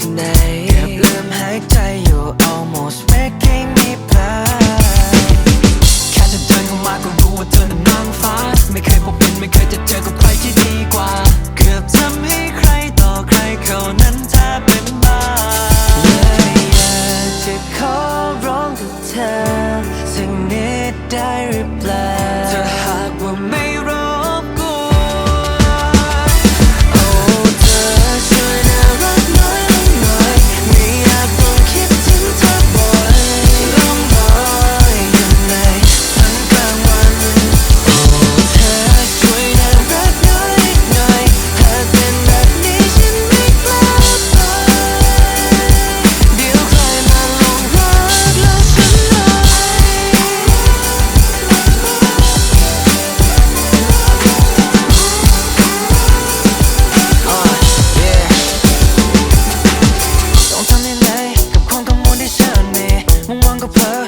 เก็บลืมหายใจอยู่ almost making me blind แค่เธอเดินเข้ามาก็รู้ว่าเธอนั้งฟ้า ไม่เคยพบเห็นไม่เคยจะเจอใครที่ดีกว่า เกือบทำให้ใครต่อใครเขานั้นแทบเป็นบ้าเลยอยากจะขอร้องกับเธอสักนิดได้หรือเปล่า younger person